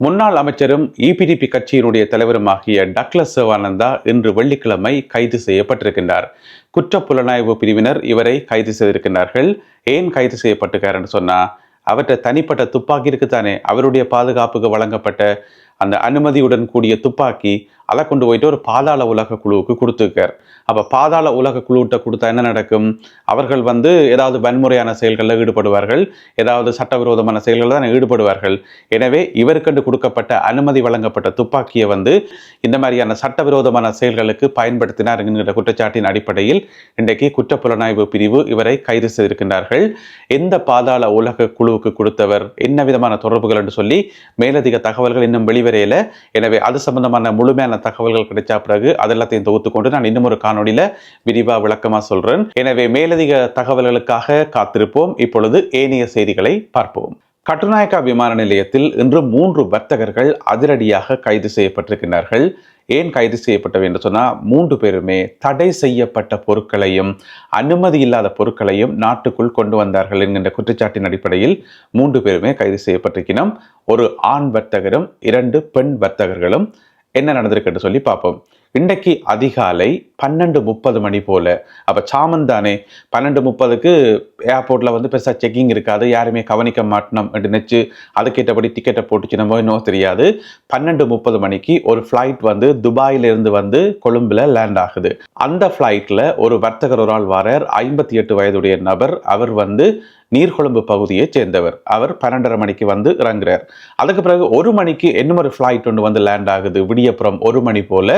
முன்னாள் அமைச்சரும் இபிடிபி கட்சியினுடைய தலைவருமாகிய டக்ளஸ் சிவானந்தா இன்று வெள்ளிக்கிழமை கைது செய்யப்பட்டிருக்கின்றார். குற்ற புலனாய்வு பிரிவினர் இவரை கைது செய்திருக்கின்றார்கள். ஏன் கைது செய்யப்பட்டிருக்கார் என்று சொன்னா அவற்றை தனிப்பட்ட துப்பாக்கி இருக்குத்தானே அவருடைய பாதுகாப்புக்கு வழங்கப்பட்ட அந்த அனுமதியுடன் கூடிய துப்பாக்கி அதை கொண்டு போயிட்டு ஒரு பாதாள உலக குழுவுக்கு கொடுத்துருக்கார். அப்போ பாதாள உலக குழுவிட்ட கொடுத்தா என்ன நடக்கும்? அவர்கள் வந்து ஏதாவது வன்முறையான செயல்களில் ஈடுபடுவார்கள். ஏதாவது சட்டவிரோதமான செயல்களில் தான் ஈடுபடுவார்கள். எனவே இவருக்கென்று கொடுக்கப்பட்ட அனுமதி வழங்கப்பட்ட துப்பாக்கியை வந்து இந்த மாதிரியான சட்டவிரோதமான செயல்களுக்கு பயன்படுத்தினார் என்கிற குற்றச்சாட்டின் அடிப்படையில் இன்றைக்கு குற்றப்புலனாய்வு பிரிவு இவரை கைது செய்திருக்கின்றார்கள். எந்த பாதாள உலக குழுவுக்கு கொடுத்தவர்? என்ன விதமான தொடர்புகள் என்று சொல்லி மேலதிக தகவல்கள் இன்னும் வெளிவரையில எனவே அது சம்பந்தமான முழுமையான தகவல்கள் கிடைச்ச பிறகு அதெல்லாத்தையும் தொகுத்து கொண்டு நான் இன்னும் ஒரு காணொலியில விரிவா விளக்கமா சொல்றேன். எனவே மேலதிக தகவல்களுக்காக காத்திருப்போம். இப்பொழுது ஏனைய செய்திகளை பார்ப்போம். கட்டுநாயக்கா விமான நிலையத்தில் இன்று மூன்று வர்த்தகர்கள் அதிரடியாக கைது செய்யப்பட்டிருக்கிறார்கள் ஏன் கைது செய்யப்பட்டவை என்று சொன்னால் மூன்று பேருமே தடை செய்யப்பட்ட பொருட்களையும் அனுமதி இல்லாத பொருட்களையும் நாட்டுக்குள் கொண்டு வந்தார்கள் என்கின்ற குற்றச்சாட்டின் அடிப்படையில் மூன்று பேருமே கைது செய்யப்பட்டிருக்கிறோம் ஒரு ஆண் வர்த்தகரும் இரண்டு பெண் வர்த்தகர்களும் என்ன நடந்திருக்குன்னு சொல்லி பார்ப்போம். இன்றைக்கு அதிகாலை பன்னெண்டு முப்பது மணி போல். அப்போ சாமன் தானே? பன்னெண்டு முப்பதுக்கு ஏர்போர்ட்டில் வந்து பெருசாக செக்கிங் இருக்காது. யாருமே கவனிக்க மாட்டோம் நினச்சி அதுக்கேற்றபடி டிக்கெட்டை போட்டுச்சு நம்ம இன்னும் தெரியாது. பன்னெண்டு முப்பது மணிக்கு ஒரு ஃப்ளைட் வந்து துபாயிலிருந்து வந்து கொழும்பில் லேண்ட் ஆகுது. அந்த ஃப்ளைட்டில் ஒரு வர்த்தகர் ஒரு ஆள் வரார். ஐம்பத்தி எட்டு வயதுடைய நபர் அவர் வந்து நீர்கொழும்பு பகுதியை சேர்ந்தவர். அவர் பன்னெண்டரை மணிக்கு வந்து இறங்குறார். அதுக்கு பிறகு ஒரு மணிக்கு இன்னும் ஒரு ஃப்ளைட் ஒன்று வந்து லேண்ட் ஆகுது? விடியப்புறம் ஒரு மணி போல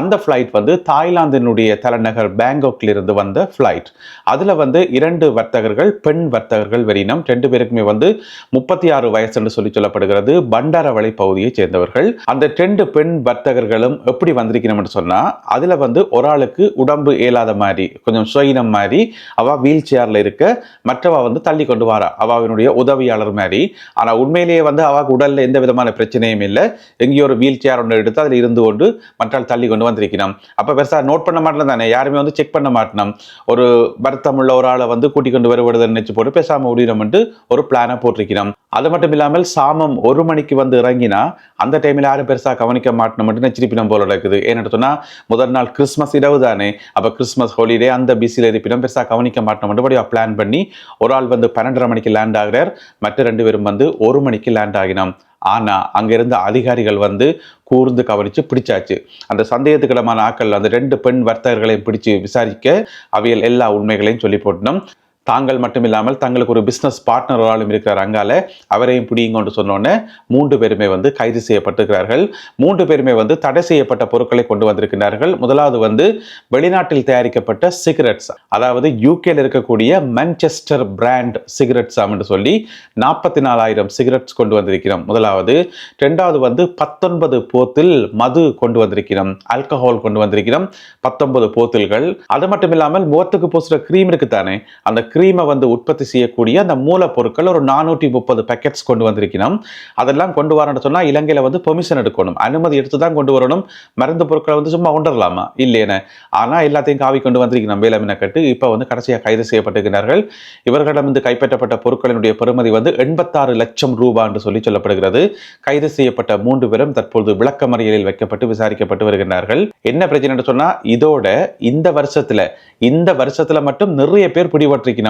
அந்த ஃப்ளைட் வந்து தாய்லாந்தினுடைய தலைநகர் பேங்காக்லிருந்து வந்த ஃப்ளைட் அதில் வந்து இரண்டு வர்த்தகர்கள் பெண் வர்த்தகர்கள் வெறினம் ரெண்டு பேருக்குமே வந்து முப்பத்தி ஆறு வயசு என்று சொல்லி சொல்லப்படுகிறது. பண்டாரவளை பகுதியை சேர்ந்தவர்கள். அந்த ரெண்டு பெண் வர்த்தகர்களும் எப்படி வந்திருக்கணும்னு சொன்னால் அதில் வந்து ஒரு ஆளுக்கு உடம்பு இயலாத மாதிரி கொஞ்சம் சுயினம் மாதிரி அவள் வீல் சேரில் இருக்க மற்றவா வந்து தள்ளி கொண்டு வாரா. அவாவினுடைய உதவியாளர் மாதிரி. ஆனால் உண்மையிலேயே வந்து அவாக்கு உடலில் எந்த விதமான பிரச்சனையும் இல்லை. எங்கேயோ ஒரு வீல் சேர் ஒன்று எடுத்து அதில் இருந்து கொண்டு மற்றால் தள்ளி கொண்டு வந்திருக்கணும். அப்போ பெருசாக நோட் பண்ண மாட்டேன் தானே. யாருமே வந்து செக் பண்ண மாட்டணும். ஒரு வருத்தமுள்ள ஒரு ஆளை வந்து கூட்டிக் கொண்டு வருவதை நினைச்சு போட்டு பேசாமல் முடியணும்ட்டு ஒரு பிளானை போட்டிருக்கிறோம் அது மட்டும் இல்லாமல் சாமம் ஒரு மணிக்கு வந்து இறங்கினா அந்த டைமில் யாரும் பெருசாக கவனிக்க மாட்டோம் மட்டும் நெச்சிருப்பினம் போல நடக்குது. ஏன்னு சொன்னால் முதல் நாள் கிறிஸ்மஸ் இரவு தானே அப்போ கிறிஸ்மஸ் ஹாலிடே அந்த பிஸியில் இருப்பினும் பெருசாக கவனிக்க மாட்டோம் மட்டும் பிளான் பண்ணி ஒரு ஆள் வந்து பன்னெண்டரை மணிக்கு லேண்ட் ஆகிறார். மற்ற ரெண்டு பேரும் வந்து ஒரு மணிக்கு லேண்ட் ஆகினோம். ஆனால் அங்கிருந்த அதிகாரிகள் வந்து கூர்ந்து கவனித்து பிடிச்சாச்சு. அந்த சந்தேகத்துக்கிடமான ஆட்கள் அந்த ரெண்டு பெண் வர்த்தகர்களையும் பிடிச்சு விசாரிக்க அவையில் எல்லா உண்மைகளையும் சொல்லி போட்டோம். தாங்கள் மட்டும் இல்லாமல் தங்களுக்கு ஒரு பிஸ்னஸ் பார்ட்னர் இருக்கிற ரங்கால அங்கால. அவரையும் பிடிங்கன்னு சொன்னோன்னே மூன்று பேருமே வந்து கைது செய்யப்பட்டிருக்கிறார்கள். மூன்று பேருமே வந்து தடை செய்யப்பட்ட பொருட்களை கொண்டு வந்திருக்கிறார்கள். முதலாவது வந்து வெளிநாட்டில் தயாரிக்கப்பட்ட சிகரெட்ஸ் அதாவது யூகேல இருக்கக்கூடிய மான்செஸ்டர் பிராண்ட் சிகரெட்ஸ் என்று சொல்லி நாற்பத்தி நாலாயிரம் சிகரெட்ஸ் கொண்டு வந்திருக்கிறோம். முதலாவது. ரெண்டாவது வந்து பத்தொன்பது போத்தில் மது கொண்டு வந்திருக்கிறோம். ஆல்கஹால் கொண்டு வந்திருக்கிறோம். பத்தொன்பது போத்தில்கள். அது மட்டும் இல்லாமல் முகத்துக்கு பூசுற கிரீம் இருக்குத்தானே அந்த க்ரீமை வந்து உற்பத்தி செய்யக்கூடிய அந்த மூலப்பொருட்கள் ஒரு நானூற்றி முப்பது பேக்கெட்ஸ் கொண்டு வந்திருக்கணும். அதெல்லாம் கொண்டு வரணும்னு சொன்னால் இலங்கையில் வந்து பெர்மிஷன் எடுக்கணும். அனுமதி எடுத்து தான் கொண்டு வரணும். மருந்து பொருட்களை வந்து சும்மா கொண்டுடலாமா இல்லையேன்னு ஆனால் எல்லாத்தையும் காவி கொண்டு வந்திருக்கணும். வேளாண்மை கட்டு இப்போ வந்து கடைசியாக கைது செய்யப்பட்டிருக்கிறார்கள். இவர்களிடம் வந்து கைப்பற்றப்பட்ட பொருட்களினுடைய பெறுமதி வந்து எண்பத்தாறு லட்சம் ரூபாய் என்று சொல்லி சொல்லப்படுகிறது. கைது செய்யப்பட்ட மூன்று பேரும் தற்பொழுது விளக்கமறியலில் வைக்கப்பட்டு விசாரிக்கப்பட்டு வருகிறார்கள் என்ன பிரச்சனை சொன்னால் இதோட இந்த வருஷத்தில் இந்த வருஷத்தில் மட்டும் நிறைய பேர் பிடிபட்டிருக்கிறார்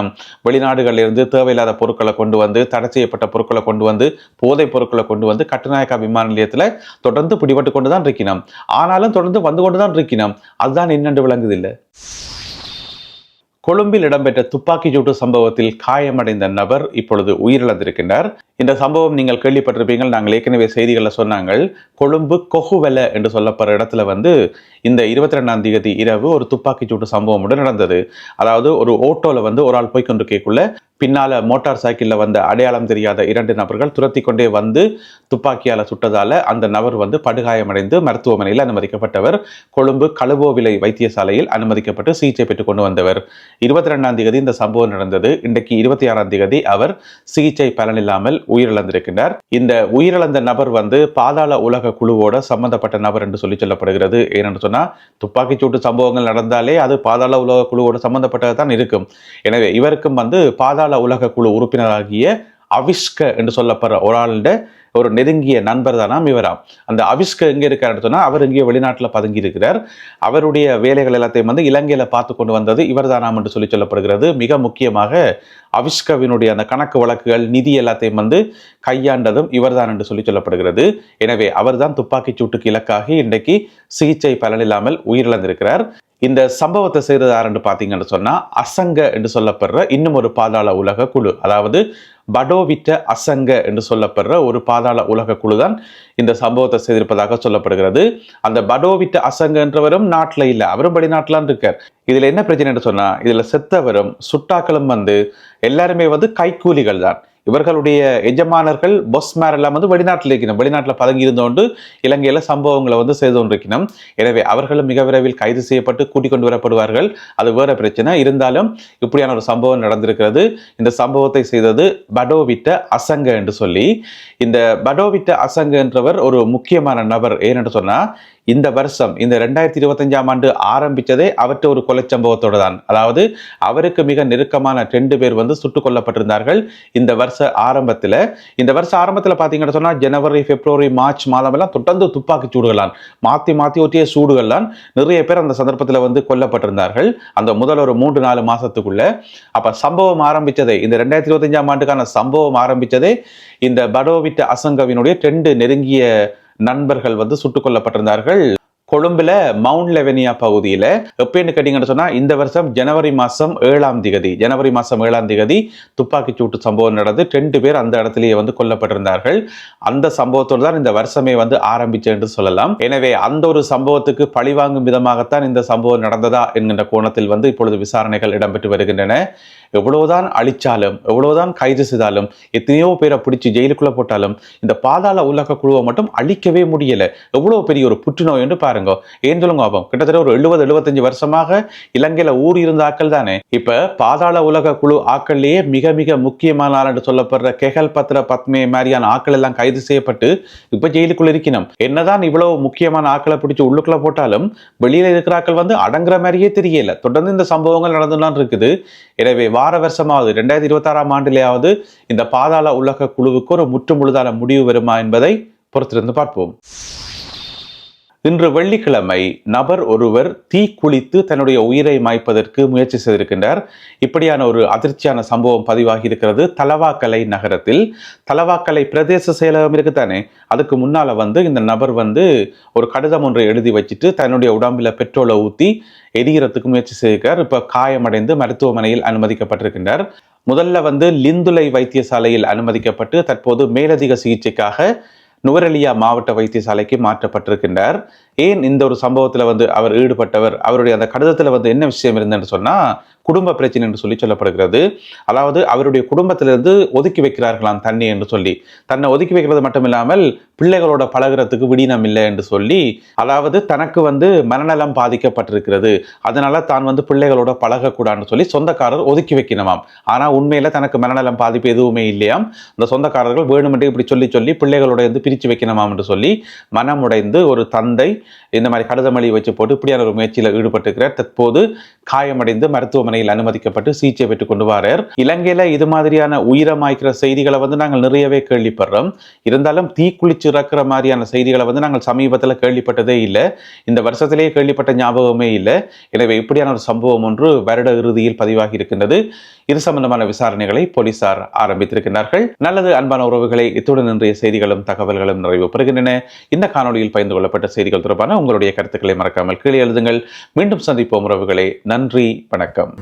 வெளிநாடுகளில் இருந்து தேவையில்லாத பொருட்களை கொண்டு வந்து தடை செய்யப்பட்ட பொருட்களை கொண்டு வந்து போதைப் பொருட்களை கொண்டு வந்து கட்டுநாயக்கா விமான நிலையத்தில் தொடர்ந்து பிடிபட்டு கொண்டு தான் இருக்கணும் ஆனாலும் தொடர்ந்து வந்து கொண்டு தான் இருக்கணும் அதுதான் என்னென்று விளங்குது இல்லை கொழும்பில் இடம்பெற்ற துப்பாக்கிச் சூட்டு சம்பவத்தில் காயமடைந்த நபர் இப்பொழுது உயிரிழந்திருக்கின்றார். இந்த சம்பவம் நீங்கள் கேள்விப்பட்டிருப்பீங்கள் நாங்கள் ஏற்கனவே செய்திகளில் சொன்னாங்க கொழும்பு கொகுவெல என்று சொல்லப்படுற இடத்துல வந்து இந்த இருபத்தி ரெண்டாம் தேதி இரவு ஒரு துப்பாக்கிச் சூட்டு சம்பவம் ஒன்று நடந்தது. அதாவது ஒரு ஓட்டோல வந்து ஒரு ஆள் போய்கொண்டிருக்கக்குள்ள பின்னால மோட்டார் சைக்கிளில் வந்த அடையாளம் தெரியாத இரண்டு நபர்கள் துரத்தி கொண்டே வந்து துப்பாக்கியால் சுட்டதால் அந்த நபர் வந்து படுகாயமடைந்து மருத்துவமனையில் அனுமதிக்கப்பட்டவர். கொழும்பு களுவோவிலை வைத்தியசாலையில் அனுமதிக்கப்பட்டு சிகிச்சை பெற்றுக் கொண்டு வந்தவர். இருபத்தி ரெண்டாம் தேதி இந்த சம்பவம் நடந்தது. இன்றைக்கு இருபத்தி ஆறாம் தேதி அவர் சிகிச்சை பலனில்லாமல் உயிரிழந்திருக்கின்றார். இந்த உயிரிழந்த நபர் வந்து பாதாள உலக குழுவோட சம்பந்தப்பட்ட நபர் என்று சொல்லி சொல்லப்படுகிறது. ஏனென்று சொன்னால் துப்பாக்கிச்சூட்டு சம்பவங்கள் நடந்தாலே அது பாதாள உலக குழுவோட சம்பந்தப்பட்டது தான் இருக்கும். எனவே இவருக்கும் வந்து பாதாள கால உலக குழு உறுப்பினராகிய அவிஷ்க என்று சொல்லப்படுற ஒரு ஆளுட ஒரு நெருங்கிய நண்பர் தானாம் இவராம். அந்த அவிஷ்க எங்கே இருக்காருன்னு சொன்னா அவர் எங்கேயோ வெளிநாட்டில் பதுங்கி இருக்கிறார். அவருடைய வேலைகள் எல்லாத்தையும் வந்து இலங்கையில் பார்த்து கொண்டு வந்தது இவர் தானாம் என்று சொல்லி சொல்லப்படுகிறது. மிக முக்கியமாக அவிஷ்கவினுடைய அந்த கணக்கு வழக்குகள் நிதி எல்லாத்தையும் வந்து கையாண்டதும் இவர்தான் என்று சொல்லி சொல்லப்படுகிறது. எனவே அவர்தான் துப்பாக்கிச் சூட்டுக்கு இலக்காகி இன்றைக்கு சிகிச்சை பலனில்லாமல் உயிரிழந்திருக்கிறார். இந்த சம்பவத்தை செய்தது யாருன்னு பார்த்தீங்கன்னு சொன்னால் அசங்க என்று சொல்லப்படுற இன்னும் ஒரு பாதாள உலக குழு. அதாவது படோவிட்ட அசங்க என்று சொல்லப்படுற ஒரு பாதாள உலக குழு தான் இந்த சம்பவத்தை செய்திருப்பதாக சொல்லப்படுகிறது. அந்த படோவிட்ட அசங்க என்றவரும் நாட்டில் இல்லை அவரும் வெளிநாட்டிலான் இருக்கார். இதில் என்ன பிரச்சனைன்னு சொன்னால் இதில் செத்தவரும் சுட்டாக்களும் வந்து எல்லாருமே வந்து கைக்கூலிகள் தான் இவர்களுடைய எஜமானர்கள் பொஸ்மேர் எல்லாம் வந்து வெளிநாட்டில் இருக்கணும். வெளிநாட்டில் பதங்கி இருந்தோண்டு இலங்கையில் சம்பவங்களை வந்து செய்து கொண்டிருக்கணும் எனவே அவர்களும் மிக விரைவில் கைது செய்யப்பட்டு கூட்டிக் கொண்டு வரப்படுவார்கள். அது வேற பிரச்சனை. இருந்தாலும் இப்படியான ஒரு சம்பவம் நடந்திருக்கிறது. இந்த சம்பவத்தை செய்தது படோவிட்ட அசங்க என்று சொல்லி இந்த படோவிட்ட அசங்க என்றவர் ஒரு முக்கியமான நபர். ஏனென்று சொன்னால் இந்த வருஷம் இந்த ரெண்டாயிரத்தி இருபத்தஞ்சாம் ஆண்டு ஆரம்பித்ததே அவற்றை ஒரு கொலை சம்பவத்தோடு தான் அதாவது அவருக்கு மிக நெருக்கமான ரெண்டு பேர் வந்து சுட்டுக் கொல்லப்பட்டிருந்தார்கள் இந்த வருஷ ஆரம்பத்தில். இந்த வருஷ ஆரம்பத்தில் பார்த்தீங்கன்னு சொன்னால் ஜனவரி பிப்ரவரி மார்ச் மாதம் எல்லாம் தொடர்ந்து துப்பாக்கி சூடுகளான் மாற்றி மாற்றி ஒட்டிய சூடுகள்லாம் நிறைய பேர் அந்த சந்தர்ப்பத்தில் வந்து கொல்லப்பட்டிருந்தார்கள். அந்த முதல் ஒரு மூன்று நாலு மாதத்துக்குள்ள அப்போ சம்பவம் ஆரம்பித்ததே இந்த ரெண்டாயிரத்தி இருபத்தஞ்சாம் ஆண்டுக்கான சம்பவம் ஆரம்பித்ததே இந்த படோவிட்ட அசங்கவினுடைய ரெண்டு நெருங்கிய நண்பர்கள் வந்து சுட்டுக் கொல்லப்பட்டிருந்தார்கள். கொழும்புல மவுண்ட் லெவனியா பகுதியில் எப்படின்னு கேட்டீங்கன்னு சொன்னா இந்த வருஷம் ஜனவரி மாசம் ஏழாம் திகதி. ஜனவரி மாசம் ஏழாம் திகதி துப்பாக்கி சூட்டு சம்பவம் நடந்து ரெண்டு பேர் அந்த இடத்துலயே வந்து கொல்லப்பட்டிருந்தார்கள். அந்த சம்பவத்தோடு தான் இந்த வருஷமே வந்து ஆரம்பிச்சு என்று சொல்லலாம். எனவே அந்த ஒரு சம்பவத்துக்கு பழிவாங்கும் விதமாகத்தான் இந்த சம்பவம் நடந்ததா என்கின்ற கோணத்தில் வந்து இப்பொழுது விசாரணைகள் இடம்பெற்று வருகின்றன. எவ்வளவுதான் அழிச்சாலும் எவ்வளவுதான் கைது செய்தாலும் எத்தனையோ பேரை பிடிச்சி ஜெயிலுக்குள்ள போட்டாலும் இந்த பாதாள உலக குழுவை மட்டும் அழிக்கவே முடியல. எவ்வளவு பெரிய ஒரு புற்றுநோய் என்று பாருங்க. ஏன் சொல்லுங்க பாப்போம்? கிட்டத்தட்ட ஒரு எழுபது எழுபத்தஞ்சு வருஷமாக இலங்கையில ஊர் இருந்த ஆக்கள் தானே. இப்ப பாதாள உலக குழு ஆக்கள்லயே மிக மிக முக்கியமான ஆள் என்று சொல்லப்படுற கெகல் பத்ர பத்மே மாதிரியான ஆக்கள் எல்லாம் கைது செய்யப்பட்டு இப்ப ஜெயிலுக்குள்ள இருக்கணும் என்னதான் இவ்வளவு முக்கியமான ஆக்களை பிடிச்சி உள்ளுக்குள்ள போட்டாலும் வெளியில இருக்கிற ஆக்கள் வந்து அடங்குற மாதிரியே தெரியல. தொடர்ந்து இந்த சம்பவங்கள் நடந்துலாம் இருக்குது. எனவே வார வருஷமாவது ரெண்டாயிரத்தி இருபத்தாறாம் ஆண்டிலேயாவது இந்த பாதாள உலக குழுவுக்கு ஒரு முற்று முழுதான முடிவு வருமா என்பதை பொறுத்திருந்து பார்ப்போம். இன்று வெள்ளிக்கிழமை நபர் ஒருவர் தீ குளித்து தன்னுடைய உயிரை மாய்ப்பதற்கு முயற்சி செய்திருக்கின்றார். இப்படியான ஒரு அதிர்ச்சியான சம்பவம் பதிவாகி இருக்கிறது. தலவாக்கலை நகரத்தில். தலவாக்கலை பிரதேச செயலகம் இருக்குதானே? அதுக்கு முன்னால வந்து இந்த நபர் வந்து ஒரு கடிதம் ஒன்றை எழுதி வச்சுட்டு தன்னுடைய உடம்பில் பெட்ரோலை ஊற்றி எரிகிறதுக்கு முயற்சி செய்திருக்கார் இப்போ காயமடைந்து மருத்துவமனையில் அனுமதிக்கப்பட்டிருக்கின்றார். முதல்ல வந்து லிந்துலை வைத்தியசாலையில் அனுமதிக்கப்பட்டு தற்போது மேலதிக சிகிச்சைக்காக நுவரெலியா மாவட்ட வைத்தியசாலைக்கு மாற்றப்பட்டிருக்கின்றார். ஏன் இந்த ஒரு சம்பவத்தில் வந்து அவர் ஈடுபட்டவர்? அவருடைய அந்த கடிதத்தில் வந்து என்ன விஷயம் இருந்ததுன்னு சொன்னால் குடும்ப பிரச்சனை என்று சொல்லி சொல்லப்படுகிறது. அதாவது அவருடைய குடும்பத்திலிருந்து ஒதுக்கி வைக்கிறார்களாம் தண்ணி என்று சொல்லி. தன்னை ஒதுக்கி வைக்கிறது மட்டும் இல்லாமல் பிள்ளைகளோட பழகிறதுக்கு விடினம் இல்லை என்று சொல்லி அதாவது தனக்கு வந்து மனநலம் பாதிக்கப்பட்டிருக்கிறது. அதனால தான் வந்து பிள்ளைகளோட பழகக்கூடாதுன்னு சொல்லி சொந்தக்காரர் ஒதுக்கி வைக்கணுமாம். ஆனால் உண்மையில் தனக்கு மனநலம் பாதிப்பு எதுவுமே இல்லையாம். அந்த சொந்தக்காரர்கள் வேணுமென்றே இப்படி சொல்லி சொல்லி பிள்ளைகளோட வந்து பிரித்து வைக்கணுமாம் என்று சொல்லி மனமுடைந்து ஒரு தந்தை இந்த மாதிரி கடிதமளி வச்சு போட்டு இப்படியான ஒரு முயற்சியில் ஈடுபட்டிருக்கிறார். தற்போது காயமடைந்து மருத்துவமனையில் அனுமதிக்கப்பட்டு சிகிச்சை பெற்றுக் கொண்டு வரார். இலங்கையில இது மாதிரியான உயிரமாய்க்கிற செய்திகளை வந்து நாங்கள் நிறையவே கேள்விப்படுறோம். இருந்தாலும் தீக்குளிச்சு இறக்குற மாதிரியான செய்திகளை வந்து நாங்கள் சமீபத்தில் கேள்விப்பட்டதே இல்லை. இந்த வருஷத்திலேயே கேள்விப்பட்ட ஞாபகமே இல்லை. எனவே இப்படியான ஒரு சம்பவம் ஒன்று வருட இறுதியில் பதிவாகி இருக்கின்றது. இது சம்பந்தமான விசாரணைகளை போலீசார் ஆரம்பித்திருக்கிறார்கள் நல்லது அன்பான உறவுகளை இத்துடன் இன்றைய செய்திகளும் தகவல்களும் நிறைவு பெறுகின்றன. இந்த காணொலியில் பகிர்ந்து கொள்ளப்பட்ட செய்திகள் தொடர்பான உங்களுடைய கருத்துக்களை மறக்காமல் கீழே எழுதுங்கள். மீண்டும் சந்திப்போம் உறவுகளை. நன்றி வணக்கம்.